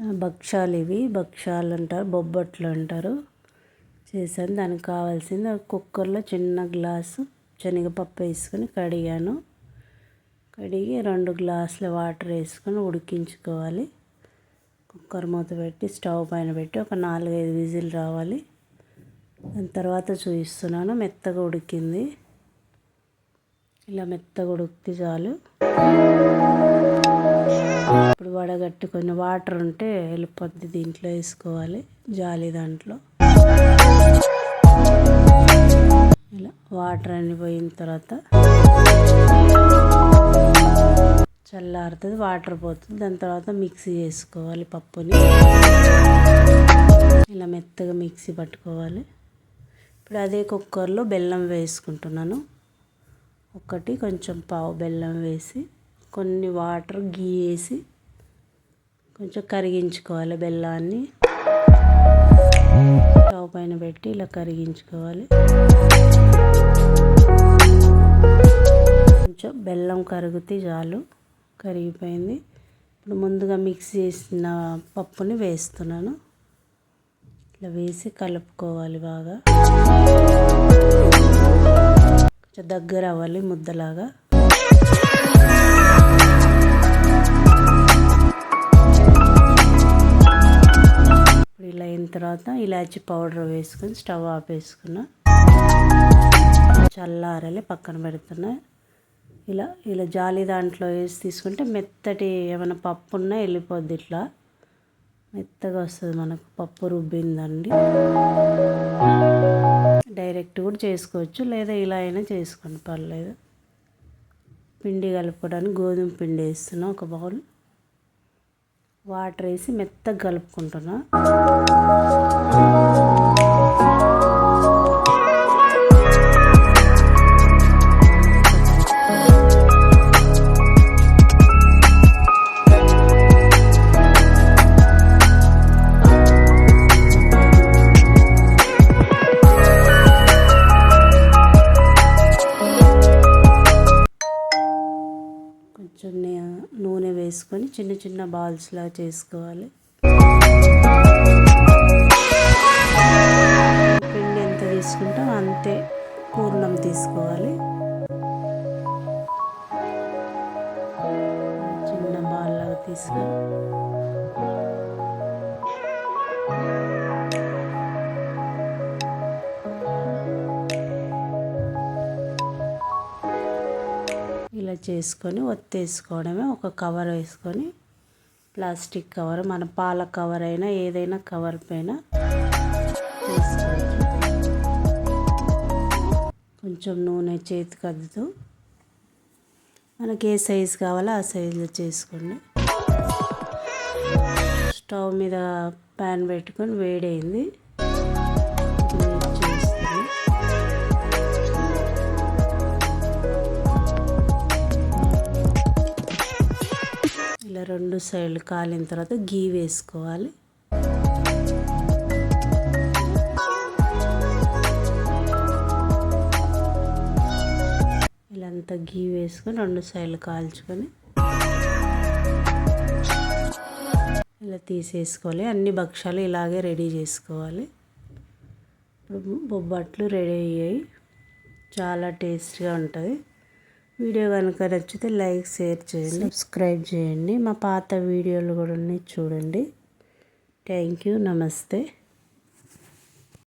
భక్షాలు ఇవి. భక్షాలు అంటారు బొబ్బట్లు అంటారు. చేశాను. దానికి కావాల్సింది కుక్కర్లో చిన్న గ్లాసు శనగపప్పు వేసుకొని కడిగాను. కడిగి రెండు గ్లాసుల వాటర్ వేసుకొని ఉడికించుకోవాలి. కుక్కర్ మూత పెట్టి స్టవ్ పైన పెట్టి ఒక నాలుగైదు విజిల్ రావాలి. దాని తర్వాత చూపిస్తున్నాను. మెత్తగా ఉడికింది. ఇలా మెత్తగా ఉడికితే చాలు. ఇప్పుడు వడగట్టుకొని వాటర్ ఉంటే వెళ్ళిపోద్ది దీంట్లో వేసుకోవాలి జాలి దాంట్లో. ఇలా వాటర్ అన్ని పోయిన తర్వాత చల్లారుతుంది వాటర్ పోతుంది. దాని తర్వాత మిక్సీ చేసుకోవాలి పప్పుని. ఇలా మెత్తగా మిక్సీ పట్టుకోవాలి. ఇప్పుడు అదే కుక్కర్లో బెల్లం వేసుకుంటున్నాను. ఒకటి కొంచెం పావు బెల్లం వేసి కొన్ని వాటర్ గీ వేసి కొంచెం కరిగించుకోవాలి బెల్లాన్ని. స్టవ్ పైన పెట్టి ఇలా కరిగించుకోవాలి. కొంచెం బెల్లం కరిగితే చాలు కరిగిపోయింది. ఇప్పుడు ముందుగా మిక్స్ చేసిన పప్పుని వేస్తున్నాను. ఇట్లా వేసి కలుపుకోవాలి బాగా. కొంచెం దగ్గర అవ్వాలి ముద్దలాగా. తర్వాత ఇలాచి పౌడర్ వేసుకొని స్టవ్ ఆపేసుకున్నా చల్లారలే పక్కన పెడుతున్నా. ఇలా ఇలా జాలి దాంట్లో వేసి తీసుకుంటే మెత్తటి ఏమైనా పప్పు ఉన్నా వెళ్ళిపోద్ది ఇట్లా. మెత్తగా వస్తుంది మనకు పప్పు రుబ్బిందండి. డైరెక్ట్ కూడా చేసుకోవచ్చు లేదా ఇలా అయినా చేసుకోండి పర్లేదు. పిండి కలుపుకోవడానికి గోధుమ పిండి వేస్తున్నా ఒక బౌల్. వాటర్ వేసి మెత్తగా కలుపుకుంటున్నా. కొంచెం నూనె వేసుకొని చిన్న చిన్న బాల్స్లా చేసుకోవాలి. పిండి ఎంత తీసుకుంటాం అంతే పూర్ణం తీసుకోవాలి. చిన్న బాల్లాగా తీసుకొని చేసుకొని ఒత్తేసుకోవడమే. ఒక కవర్ వేసుకొని ప్లాస్టిక్ కవర్ మన పాల కవర్ అయినా ఏదైనా కవర్ పైన కొంచెం నూనె చేతికి అద్దుతూ మనకి ఏ సైజు కావాలో ఆ సైజులో చేసుకోండి. స్టవ్ మీద ప్యాన్ పెట్టుకొని వేడైంది. రెండు సైడ్లు కాలిన తర్వాత గీ వేసుకోవాలి. ఇలా అంతా గీ వేసుకొని రెండు సైడ్లు కాల్చుకొని ఇలా తీసేసుకోవాలి. అన్ని భక్షాలు ఇలాగే రెడీ చేసుకోవాలి. ఇప్పుడు బొబ్బట్లు రెడీ అయ్యాయి. చాలా టేస్ట్గా ఉంటుంది. వీడియో కనుక నచ్చితే లైక్ షేర్ చేయండి. సబ్స్క్రైబ్ చేయండి. మా పాత వీడియోలు కూడా ఉన్నాయి చూడండి. థ్యాంక్ యూ నమస్తే.